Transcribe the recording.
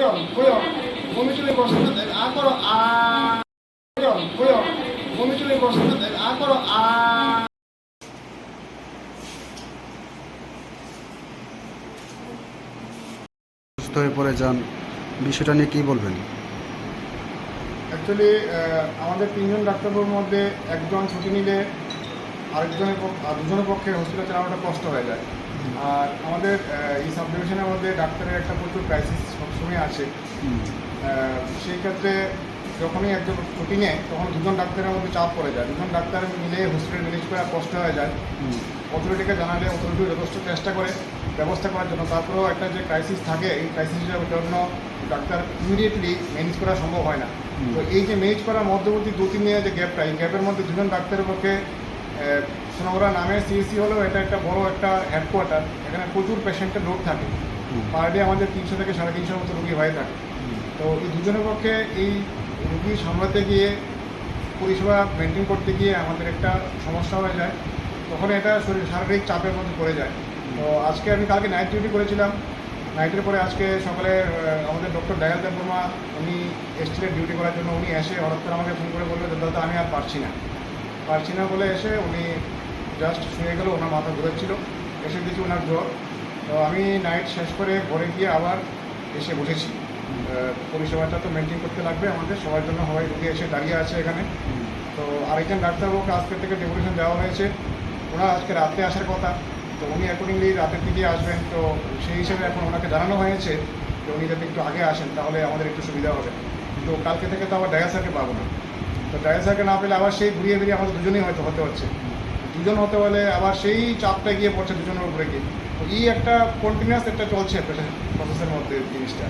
보여 보여 몸이 쫄린 거 같은데 아 걸어 아 보여 보여 몸이 쫄린 거 같은데 아 걸어 아 সুস্থ হয়ে পড়ে যান বিষয়টা নিয়ে কী বলবেন অ্যাকচুয়ালি আমাদের তিনজন ডাক্তারবাবুর মধ্যে একজন ছুটি নিলে আরেকজনের পক্ষ- আর দুজনের পক্ষে হসপিটাল চালানোটা কষ্ট হয়ে যায় আর আমাদের এই সাব ডিভিশনের মধ্যে ডাক্তারের একটা প্রচুর ক্রাইসিস সবসময় আছে সেই ক্ষেত্রে যখনই একজন ছুটি নেয় তখন দুজন ডাক্তারের মধ্যে চাপ পড়ে যায়। দুজন ডাক্তার মিলে হসপিটাল ম্যানেজ করা কষ্ট হয়ে যায়। অথরিটিকে জানালে অথরিটি যথেষ্ট চেষ্টা করে ব্যবস্থা করার জন্য। তারপরেও একটা যে ক্রাইসিস থাকে এই ক্রাইসিসের জন্য ডাক্তার ইমিডিয়েটলি ম্যানেজ করা সম্ভব হয় না। তো এই যে ম্যানেজ করার মধ্যবর্তী দু তিন দিনের যে গ্যাপটা এই গ্যাপের মধ্যে দুজন ডাক্তারের পক্ষে সোনামুড়া নামে সিএসসি হলেও এটা একটা বড় একটা হেডকোয়ার্টার এখানে প্রচুর পেশেন্টের রোগ থাকে। পার ডে আমাদের তিনশো থেকে সাড়ে তিনশোর মতো রুগী হয়ে থাকে। তো এই দুজনের পক্ষে এই রুগী সামলাতে গিয়ে পরিষেবা মেনটেন করতে গিয়ে আমাদের একটা সমস্যা হয়ে যায়। তখন এটা শরীর শারীরিক চাপের মধ্যে পড়ে যায়। তো আজকে আমি কালকে নাইট ডিউটি করেছিলাম। নাইটের পরে আজকে সকালে আমাদের ডক্টর দয়াল দেব বর্মা উনি এসছিলেন ডিউটি করার জন্য। উনি এসে হঠাৎ করে আমাকে ফোন করে বলল যে দাদা আমি আর পারছি না। পারছি না বলে এসে উনি জাস্ট শুয়ে গেল, ওনার মাথা ঘুরেছিল, এসে দেখি ওনার জ্বর। তো আমি নাইট শেষ করে ঘরে গিয়ে আবার এসে বসেছি। পরিষেবাটা তো মেনটেন করতে লাগবে আমাদের, সবার জন্য সবাই রুগী এসে দাঁড়িয়ে আছে এখানে। তো আরেকজন ডাক্তারবাবুকে আজকের থেকে ডেপুটেশন দেওয়া হয়েছে। ওনার আজকে রাতে আসার কথা, তো উনি অ্যাকর্ডিংলি রাতের দিকে আসবেন। তো সেই হিসেবে এখন ওনাকে জানানো হয়েছে যে উনি যাতে একটু আগে আসেন, তাহলে আমাদের একটু সুবিধা হবে। তো কালকে থেকে তো আবার ডায়াসারকে পাবো না। তো ডায়াসারকে না পেলে আবার সেই ঘুরিয়ে ফিরিয়ে আমাদের দুজনেই হয়তো হতে হচ্ছে। দুজন হতে হলে আবার সেই চাপটা গিয়ে পড়ছে দুজনের উপরে গিয়ে। এই একটা কন্টিনিউয়াস একটা চলছে প্রসেসের মধ্যে জিনিসটা।